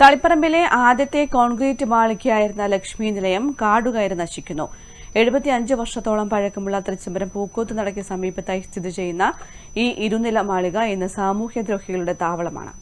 തളിപ്പറമ്പിലെ ആദ്യത്തെ കോൺക്രീറ്റ് മാളികയായിരുന്ന ലക്ഷ്മി നിലയം കാടുകയറി നശിക്കുന്നു. എഴുപത്തിയഞ്ച് വർഷത്തോളം പഴക്കമുള്ള തൃച്ചംബരം പൂക്കോത്ത് നടയ്ക്ക് സമീപത്തായി സ്ഥിതി ചെയ്യുന്ന ഈ ഇരുനില മാളിക ഇന്ന് സാമൂഹ്യദ്രോഹികളുടെ താവളമാണ്.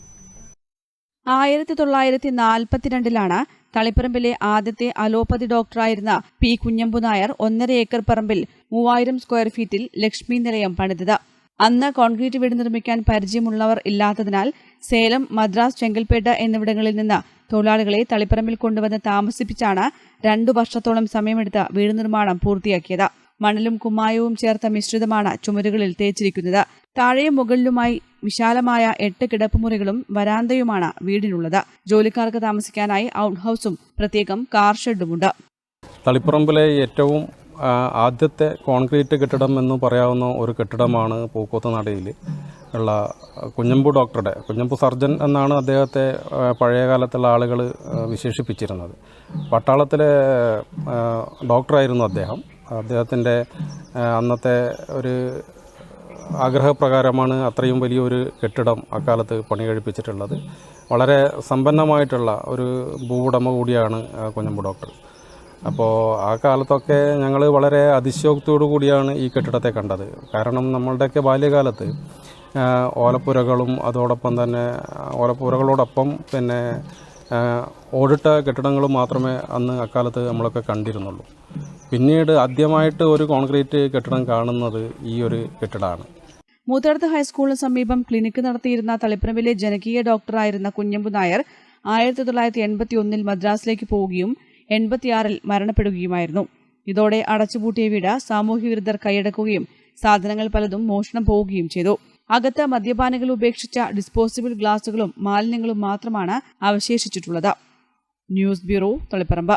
ആയിരത്തി തൊള്ളായിരത്തി നാൽപ്പത്തിരണ്ടിലാണ് തളിപ്പറമ്പിലെ ആദ്യത്തെ അലോപ്പതി ഡോക്ടറായിരുന്ന പി കുഞ്ഞമ്പു നായർ ഒന്നര ഏക്കർ പറമ്പിൽ മൂവായിരം സ്ക്വയർ ഫീറ്റിൽ ലക്ഷ്മി നിലയം പണിതത്. അന്ന് കോൺക്രീറ്റ് വീട് നിർമ്മിക്കാൻ പരിചയമുള്ളവർ ഇല്ലാത്തതിനാൽ സേലം മദ്രാസ് ചെങ്കൽപ്പേട്ട എന്നിവിടങ്ങളിൽ നിന്ന് തൊഴിലാളികളെ തളിപ്പറമ്പിൽ കൊണ്ടുവന്ന് താമസിപ്പിച്ചാണ് രണ്ടു വർഷത്തോളം സമയമെടുത്ത് വീട് നിർമ്മാണം പൂർത്തിയാക്കിയത്. മണലും കുമ്മായവും ചേർത്ത മിശ്രിതമാണ് ചുമരുകളിൽ തേച്ചിരിക്കുന്നത്. താഴെയും മുകളിലുമായി വിശാലമായ എട്ട് കിടപ്പുമുറികളും വരാന്തയുമാണ് വീടിനുള്ളത്. ജോലിക്കാർക്ക് താമസിക്കാനായി ഔട്ട് ഹൌസും പ്രത്യേകം കാർ ഷെഡുമുണ്ട്. തളിപ്പറമ്പിലെ ഏറ്റവും ആദ്യത്തെ കോൺക്രീറ്റ് കെട്ടിടം എന്ന് പറയാവുന്ന ഒരു കെട്ടിടമാണ് പൂക്കോത്ത് നടയിൽ ഉള്ള കുഞ്ഞമ്പു ഡോക്ടറുടെ കുഞ്ഞമ്പു സർജൻ എന്നാണ് അദ്ദേഹത്തെ പഴയ കാലത്തുള്ള ആളുകൾ വിശേഷിപ്പിച്ചിരുന്നത്. പട്ടാളത്തിലെ ഡോക്ടറായിരുന്നു അദ്ദേഹം. അദ്ദേഹത്തിന്റെ അന്നത്തെ ഒരു ആഗ്രഹപ്രകാരമാണ് അത്രയും വലിയൊരു കെട്ടിടം അക്കാലത്ത് പണി കഴിപ്പിച്ചിട്ടുള്ളത് വളരെ സമ്പന്നമായിട്ടുള്ള ഒരു ഭൂവുടമ കൂടിയാണ് കുഞ്ഞമ്പു ഡോക്ടർ. അപ്പോൾ ആ കാലത്തൊക്കെ ഞങ്ങൾ വളരെ അതിശയോക്തിയോടു കൂടിയാണ് ഈ കെട്ടിടത്തെ കണ്ടത്. കാരണം നമ്മളുടെയൊക്കെ ബാല്യകാലത്ത് ഓലപ്പുരകളും അതോടൊപ്പം തന്നെ ഓലപ്പുരകളോടൊപ്പം പിന്നെ ഓടിട്ട കെട്ടിടങ്ങളും മാത്രമേ അന്ന് അക്കാലത്ത് നമ്മളൊക്കെ കണ്ടിരുന്നുള്ളൂ. പിന്നീട് ആദ്യമായിട്ട് ഒരു കോൺക്രീറ്റ് കെട്ടിടം കാണുന്നത് ഈ ഒരു കെട്ടിടമാണ് മൂത്തടത്ത് ഹൈസ്കൂളിന് സമീപം ക്ലിനിക്ക് നടത്തിയിരുന്ന തളിപ്പറമ്പിലെ ജനകീയ ഡോക്ടറായിരുന്ന കുഞ്ഞമ്പു നായർ ആയിരത്തി തൊള്ളായിരത്തി എൺപത്തി ഒന്നിൽ മദ്രാസിലേക്ക് പോവുകയും എൺപത്തിയാറിൽ മരണപ്പെടുകയുമായിരുന്നു. ഇതോടെ അടച്ചുപൂട്ടിയ വീട് സാമൂഹ്യവിരുദ്ധർ കൈയടക്കുകയും സാധനങ്ങൾ പലതും മോഷണം പോവുകയും ചെയ്തു. അകത്ത് മദ്യപാനികൾ ഉപേക്ഷിച്ച ഡിസ്പോസിബിൾ ഗ്ലാസുകളും മാലിന്യങ്ങളും മാത്രമാണ് അവശേഷിച്ചിട്ടുള്ളത്. News bureau Taliparamba.